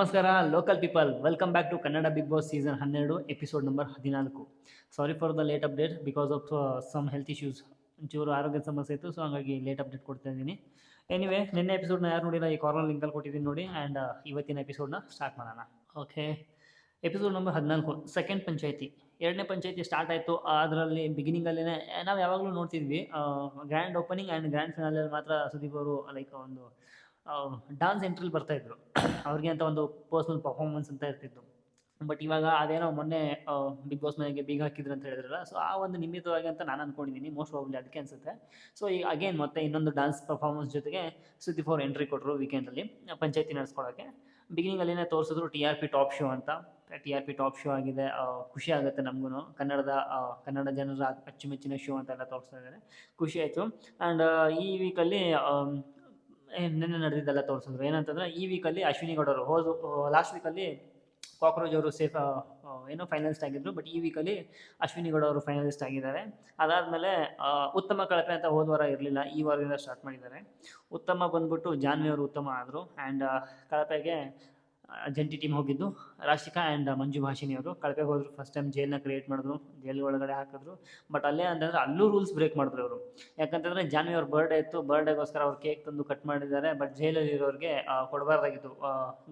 ನಮಸ್ಕಾರ local people welcome back to Kannada big boss season ಹನ್ನೆರಡು episode number ಹದಿನಾಲ್ಕು. Sorry for the late update because of some health issues ಒಂಚೂರು ಆರೋಗ್ಯದ ಸಮಸ್ಯೆ ಇತ್ತು ಸೊ ಹಂಗಾಗಿ ಲೇಟ್ ಅಪ್ಡೇಟ್ ಕೊಡ್ತಾ ಇದ್ದೀನಿ. ಎನಿವೆ ನಿನ್ನೆ ಎಪಿಸೋಡ್ನ ಯಾರು ನೋಡಿಲ್ಲ, ಈ ಕಾರ್ನರ್ ಲಿಂಕಲ್ಲಿ ಕೊಟ್ಟಿದ್ದೀನಿ ನೋಡಿ ಆ್ಯಂಡ್ ಇವತ್ತಿನ ಎಪಿಸೋಡ್ನ ಸ್ಟಾರ್ಟ್ ಮಾಡೋಣ. ಓಕೆ ಎಪಿಸೋಡ್ ನಂಬರ್ ಹದಿನಾಲ್ಕು ಸೆಕೆಂಡ್ ಪಂಚಾಯತಿ. ಎರಡನೇ ಪಂಚಾಯತಿ ಸ್ಟಾರ್ಟ್ ಆಯಿತು. ಅದರಲ್ಲಿ ಬಿಗಿನಿಂಗಲ್ಲೇ ನಾವು ಯಾವಾಗಲೂ ನೋಡ್ತಿದ್ವಿ ಗ್ರ್ಯಾಂಡ್ ಓಪನಿಂಗ್ ಆ್ಯಂಡ್ ಗ್ರ್ಯಾಂಡ್ ಫಿನಾಲಲ್ಲಿ ಮಾತ್ರ ಸುದೀಪ್ ಅವರು ಲೈಕ್ ಒಂದು ಡಾನ್ಸ್ ಬರ್ತಾ ಬರ್ತಾಯಿದ್ರು ಅವ್ರಿಗೆ ಅಂತ ಒಂದು ಪರ್ಸ್ನಲ್ ಪರ್ಫಾರ್ಮೆನ್ಸ್ ಅಂತ ಇರ್ತಿತ್ತು. ಬಟ್ ಇವಾಗ ಅದೇನೋ ಮೊನ್ನೆ ಬಿಗ್ ಬಾಸ್ ಮನೆಗೆ ಬೀಗ ಹಾಕಿದ್ರು ಅಂತ ಹೇಳಿದ್ರಲ್ಲ ಸೊ ಆ ಒಂದು ನಿಮಿತ್ತವಾಗಿ ಅಂತ ನಾನು ಅಂದ್ಕೊಂಡಿದ್ದೀನಿ ಮೋಸ್ಟ್ ಪ್ರಾಬ್ಲಿ ಅದಕ್ಕೆ ಅನಿಸುತ್ತೆ. ಸೊ ಈಗ ಅಗೇನ್ ಮತ್ತೆ ಇನ್ನೊಂದು ಡಾನ್ಸ್ ಪರ್ಫಾರ್ಮೆನ್ಸ್ ಜೊತೆಗೆ ಸುದ್ದಿ ಫೋರ್ ಎಂಟ್ರಿ ಕೊಟ್ಟರು ವೀಕೆಂಡಲ್ಲಿ ಪಂಚಾಯತಿ ನಡೆಸ್ಕೊಳಕ್ಕೆ ಬಿಗಿನಿಂಗಲ್ಲಿನೇ ತೋರಿಸಿದ್ರು T R P top show ಅಂತ. T R P top show ಆಗಿದೆ ಖುಷಿ ಆಗುತ್ತೆ ನಮಗೂ ಕನ್ನಡದ ಕನ್ನಡ ಜನರ ಅಚ್ಚುಮೆಚ್ಚಿನ ಶೋ ಅಂತೆಲ್ಲ ತೋರಿಸ್ತಾ ಇದ್ದಾರೆ. ಖುಷಿ ಆಯಿತು. ಆ್ಯಂಡ್ ಈ ವೀಕಲ್ಲಿ ನಿನ್ನೆ ನಡೆದಿದ್ದೆಲ್ಲ ತೋರಿಸಿದ್ರು. ಏನಂತಂದ್ರೆ ಈ ವೀಕಲ್ಲಿ ಅಶ್ವಿನಿ ಗೌಡರು, ಹೋದ್ ಲಾಸ್ಟ್ ವೀಕಲ್ಲಿ ಕಾಕ್ರೋಜ್ ಅವರು ಸೇಫ್ ಏನೋ ಫೈನಲಿಸ್ಟ್ ಆಗಿದ್ರು ಬಟ್ ಈ ವೀಕಲ್ಲಿ ಅಶ್ವಿನಿ ಗೌಡ ಅವರು ಫೈನಲಿಸ್ಟ್ ಆಗಿದ್ದಾರೆ. ಅದಾದಮೇಲೆ ಉತ್ತಮ ಕಳಪೆ ಅಂತ ಹೋದ ವಾರ ಇರಲಿಲ್ಲ, ಈ ವಾರದಿಂದ ಸ್ಟಾರ್ಟ್ ಮಾಡಿದ್ದಾರೆ. ಉತ್ತಮ ಬಂದ್ಬಿಟ್ಟು ಜಾನ್ವಿ ಅವರು ಉತ್ತಮ ಆದರು ಆ್ಯಂಡ್ ಕಳಪೆಗೆ ಜಂಟಿ ಟೀಮ್ ಹೋಗಿದ್ದು. ರಾಶಿಕಾ ಆ್ಯಂಡ್ ಮಂಜು ಭಾಷಿನಿ ಅವರು. ಕಳಪೆ ಹೋದ್ರು ಫಸ್ಟ್ ಟೈಮ್ ಜೈಲನ್ನ ಕ್ರಿಯೇಟ್ ಮಾಡಿದ್ರು ಜೈಲ್ ಒಳಗಡೆ ಹಾಕಿದ್ರು. ಬಟ್ ಅಲ್ಲೇ ಅಂತಂದ್ರೆ ಅಲ್ಲೂ ರೂಲ್ಸ್ ಬ್ರೇಕ್ ಮಾಡಿದ್ರು ಅವರು ಯಾಕಂತಂದರೆ ಜಾನ್ವಿ ಅವ್ರ ಬರ್ಡೇ ಇತ್ತು. ಬರ್ಡೇಗೋಸ್ಕರ ಅವ್ರು ಕೇಕ್ ತಂದು ಕಟ್ ಮಾಡಿದ್ದಾರೆ. ಬಟ್ ಜೈಲಲ್ಲಿ ಇರೋರಿಗೆ ಕೊಡಬಾರ್ದಾಗಿತ್ತು.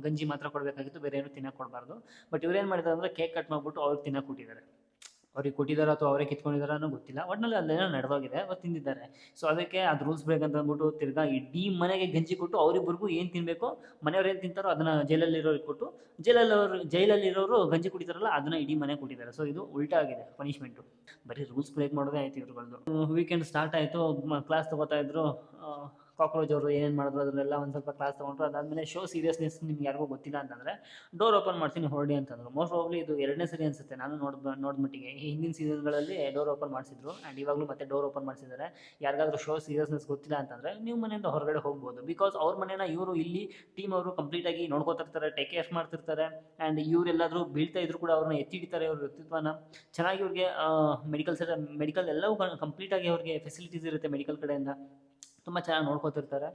ಗಂಜಿ ಮಾತ್ರ ಕೊಡಬೇಕಾಗಿತ್ತು. ಬೇರೆ ಏನು ತಿನ್ನಕ್ಕೆ ಕೊಡಬಾರ್ದು. ಬಟ್ ಇವ್ರೇನು ಮಾಡಿದ್ದಾರೆ ಅಂದರೆ ಕೇಕ್ ಕಟ್ ಮಾಡಿಬಿಟ್ಟು ಅವ್ರಿಗೆ ತಿನ್ನೋಕೆ ಕೊಟ್ಟಿದ್ದಾರೆ ಅವ್ರಿಗೆ ಕೊಟ್ಟಿದ್ದಾರೆ ಅಥವಾ ಅವರೇ ಅನ್ನೋ ಗೊತ್ತಿಲ್ಲ. ಒಟ್ಟಿನಲ್ಲಿ ಅಲ್ಲೇನೋ ನಡೆದೋಗಿದೆ ಅವ್ರು ತಿಂದಿದ್ದಾರೆ. ಸೊ ಅದಕ್ಕೆ ಅದು ರೂಲ್ಸ್ ಬ್ರೇಕ್ ಅಂತ ಅಂದ್ಬಿಟ್ಟು ತಿರ್ಗಾ ಇಡೀ ಮನೆಗೆ ಗಂಜಿ ಕೊಟ್ಟು ಅವರಿಬ್ಬರಿಗೂ ಏನು ತಿನ್ನಬೇಕು ಮನೆಯವ್ರು ಏನು ತಿಂತಾರೋ ಅದನ್ನು ಜೈಲಲ್ಲಿರೋರಿಗೆ ಕೊಟ್ಟು ಜೈಲಲ್ಲಿ ಜೈಲಲ್ಲಿರೋರು ಗಂಜಿ ಕುಡಿತಾರಲ್ಲ, ಅದನ್ನು ಇಡೀ ಮನೆ ಕೊಟ್ಟಿದ್ದಾರೆ. ಸೊ ಇದು ಉಲ್ಟಾ ಆಗಿದೆ ಪನಿಷ್ಮೆಂಟು ಬರೀ ರೂಲ್ಸ್ ಬ್ರೇಕ್ ಮಾಡೋದೇ ಆಯ್ತು ಇವ್ರುಗಳದ್ದು ವೀಕೆಂಡ್ ಸ್ಟಾರ್ಟ್ ಆಯಿತು ಕ್ಲಾಸ್ ತಗೋತಾ ಇದ್ರು ಕಾಕ್ರೋಚ್ ಅವರು ಏನೇನು ಮಾಡಿದ್ರು ಅದನ್ನೆಲ್ಲ ಒಂದು ಸ್ವಲ್ಪ ಕ್ಲಾಸ್ ತೊಗೊಂಡ್ರು. ಅದಾದಮೇಲೆ ಶೋ ಸೀರಿಯಸ್ನೆಸ್ ನಿಮ್ಗೆ ಯಾರಿಗೂ ಗೊತ್ತಿಲ್ಲ ಅಂತಂದರೆ ಡೋರ್ ಓಪನ್ ಮಾಡ್ತೀನಿ ಹೊರಡಿ ಅಂತಂದರು. ಮೋಸ್ಟ್ ಪ್ರಾಬ್ಲಿ ಇದು ಎರಡನೇ ಸರಿ ಅನಿಸುತ್ತೆ. ನಾನು ನೋಡ್ ನೋಡ್ಬಿಟ್ಟಿಗೆ ಹಿಂದಿನ ಸೀಸನ್ಗಳಲ್ಲಿ ಡೋರ್ ಓಪನ್ ಮಾಡಿಸಿದ್ರು. ಆ್ಯಂಡ್ ಇವಾಗಲೂ ಮತ್ತೆ ಡೋರ್ ಓಪನ್ ಮಾಡಿಸಿದ್ದಾರೆ. ಯಾರಿಗಾದ್ರೂ ಶೋ ಸೀರಿಯಸ್ನೆಸ್ ಗೊತ್ತಿಲ್ಲ ಅಂತಂದರೆ, ನೀವು ಮನೆಯಿಂದ ಹೊರಗಡೆ ಹೋಗ್ಬೋದು. ಬಿಕಾಸ್ ಅವ್ರ ಮನೇನ ಇವರು ಇಲ್ಲಿ ಟೀಮ್ ಅವರು ಕಂಪ್ಲೀಟಾಗಿ ನೋಡ್ಕೋತಿರ್ತಾರೆ ಟೇಕ್ ಕೇರ್ ಮಾಡ್ತಿರ್ತಾರೆ. ಆ್ಯಂಡ್ ಇವರೆಲ್ಲಾದರೂ ಬೀಳ್ತಾ ಇದ್ರು ಕೂಡ ಅವ್ರನ್ನ ಎತ್ತಿ ಹಿಡಿತಾರೆ ಅವ್ರ ವ್ಯಕ್ತಿತ್ವನ. ಚೆನ್ನಾಗಿ ಇವ್ರಿಗೆ ಮೆಡಿಕಲ್ ಸೆಟ್ ಮೆಡಿಕಲ್ ಎಲ್ಲವೂ ಕಂಪ್ಲೀಟಾಗಿ ಅವ್ರಿಗೆ ಫೆಸಿಲಿಟೀಸ್ ಇರುತ್ತೆ ಮೆಡಿಕಲ್ ಕಡೆಯಿಂದ. ತುಂಬ ಚೆನ್ನಾಗಿ ನೋಡ್ಕೊತಿರ್ತಾರೆ.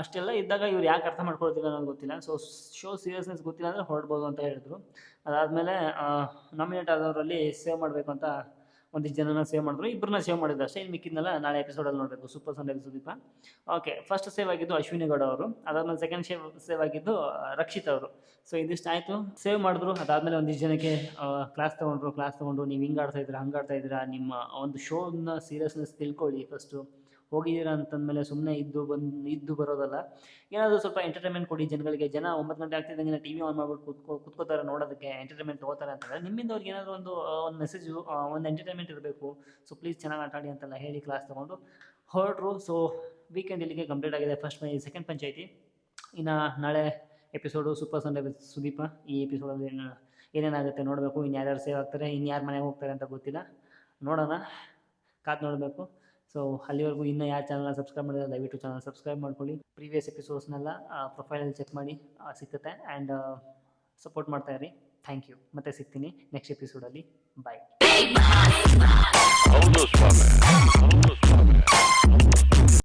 ಅಷ್ಟೆಲ್ಲ ಇದ್ದಾಗ ಇವ್ರು ಯಾಕೆ ಅರ್ಥ ಮಾಡ್ಕೊಳ್ತಿಲ್ಲ ಅನ್ನೋದು ಗೊತ್ತಿಲ್ಲ. ಸೊ ಶೋ ಸೀರಿಯಸ್ನೆಸ್ ಗೊತ್ತಿಲ್ಲ ಅಂದರೆ ಹೊರಡ್ಬೋದು ಅಂತ ಹೇಳಿದ್ರು. ಅದಾದಮೇಲೆ ನಾಮಿನೇಟ್ ಆದವರಲ್ಲಿ ಸೇವ್ ಮಾಡಬೇಕು ಅಂತ ಒಂದಿಷ್ಟು ಜನನ ಸೇವ್ ಮಾಡಿದ್ರು. ಇಬ್ಬರನ್ನ ಸೇವ್ ಮಾಡಿದ್ರು ಅಷ್ಟೇ. ಇನ್ನು ಮಿಕ್ಕಿದ್ನೆಲ್ಲ ನಾಳೆ ಎಪಿಸೋಡಲ್ಲಿ ನೋಡಬೇಕು. Super Sunday Sudeepa okay first save ಆಗಿದ್ದು ಅಶ್ವಿನಿ ಗೌಡ ಅವರು. ಅದಾದ್ಮೇಲೆ ಸೆಕೆಂಡ್ ಸೇವ್ ಸೇವ್ ಆಗಿದ್ದು ರಕ್ಷಿತ್ ಅವರು. ಸೊ ಇದಿಷ್ಟು ಆಯಿತು. ಸೇವ್ ಮಾಡಿದ್ರು. ಅದಾದಮೇಲೆ ಒಂದಿಷ್ಟು ಜನಕ್ಕೆ ಕ್ಲಾಸ್ ತೊಗೊಂಡ್ರು. ಕ್ಲಾಸ್ ತೊಗೊಂಡು, ನೀವು ಹಿಂಗೆ ಆಡ್ತಾ ಇದ್ದೀರಾ, ಹಂಗೆ ಆಡ್ತಾ ಇದ್ದೀರಾ? ನಿಮ್ಮ ಒಂದು ಶೋನ ಸೀರಿಯಸ್ನೆಸ್ ತಿಳ್ಕೊಳ್ಳಿ ಫಸ್ಟು ಹೋಗಿದ್ದೀರಾ ಅಂತಂದಮೇಲೆ ಸುಮ್ಮನೆ ಇದ್ದು ಬಂದು, ಇದ್ದು ಬರೋದಲ್ಲ. ಏನಾದರೂ ಸ್ವಲ್ಪ ಎಂಟರ್ಟೈನ್ಮೆಂಟ್ ಕೊಡಿ ಜನಗಳಿಗೆ. ಜನ ಒಂಬತ್ತು ಗಂಟೆ ಆಗ್ತಿದ್ದಂಗೆ ಟಿ ವಿ ಆನ್ ಮಾಡ್ಬಿಟ್ಟು ಕುತ್ಕೋ, ಕುತ್ಕೋತಾರೆ ನೋಡೋದಕ್ಕೆ ಎಂಟರ್ಟೈನ್ಮೆಂಟ್ ತೊಗೋತಾರೆ ಅಂತಂದರೆ ನಿಮ್ಮಿಂದ ಅವ್ರಿಗೆ ಏನಾದರೂ ಒಂದು ಒಂದು ಮೆಸೇಜು ಒಂದು ಎಂಟರ್ಟೈನ್ಮೆಂಟ್ ಇರಬೇಕು. ಸೊ ಪ್ಲೀಸ್ ಚೆನ್ನಾಗಿ ಆಟಾಡಿ ಅಂತೆಲ್ಲ ಹೇಳಿ ಕ್ಲಾಸ್ ತೊಗೊಂಡು ಹೊರಟ್ರು. ಸೊ ವೀಕೆಂಡ್ ಇಲ್ಲಿಗೆ ಕಂಪ್ಲೀಟ್ ಆಗಿದೆ ಫಸ್ಟ್ ಮೈ ಸೆಕೆಂಡ್ ಪಂಚಾಯಿತಿ. ಇನ್ನು ನಾಳೆ ಎಪಿಸೋಡು ಸೂಪರ್ ಸಂಡೇ ಸುದೀಪ ಈ ಎಪಿಸೋಡಲ್ಲಿ ಏನು ಏನೇನಾಗುತ್ತೆ ನೋಡಬೇಕು. ಇನ್ನು ಯಾರ್ಯಾರು ಸೇವ್ ಆಗ್ತಾರೆ ಇನ್ನು ಯಾರು ಮನೆಗೆ ಹೋಗ್ತಾರೆ ಅಂತ ಗೊತ್ತಿಲ್ಲ. ನೋಡೋಣ. ಕಾದು ನೋಡಬೇಕು. ಸೊ ಅಲ್ಲಿವರೆಗೂ ಇನ್ನೂ ಯಾವ ಚಾನಲ್ನ ಸಬ್ಸ್ಕ್ರೈಬ್ ಮಾಡಿದ್ರೆ ದಯವಿಟ್ಟು ಚಾನಲ್ ಸಬ್ಸ್ಕ್ರೈಬ್ ಮಾಡ್ಕೊಳ್ಳಿ. ಪ್ರೀವಿಯಸ್ ಎಪಿಸೋಡ್ಸ್ನೆಲ್ಲ ಪ್ರೊಫೈಲಲ್ಲಿ ಚೆಕ್ ಮಾಡಿ ಸಿಗ್ತತೆ ಆ್ಯಂಡ್ ಸಪೋರ್ಟ್ ಮಾಡ್ತಾ ಇರಿ. ಥ್ಯಾಂಕ್ ಯು ಮತ್ತೆ ಸಿಗ್ತೀನಿ ನೆಕ್ಸ್ಟ್ ಎಪಿಸೋಡಲ್ಲಿ ಬಾಯ್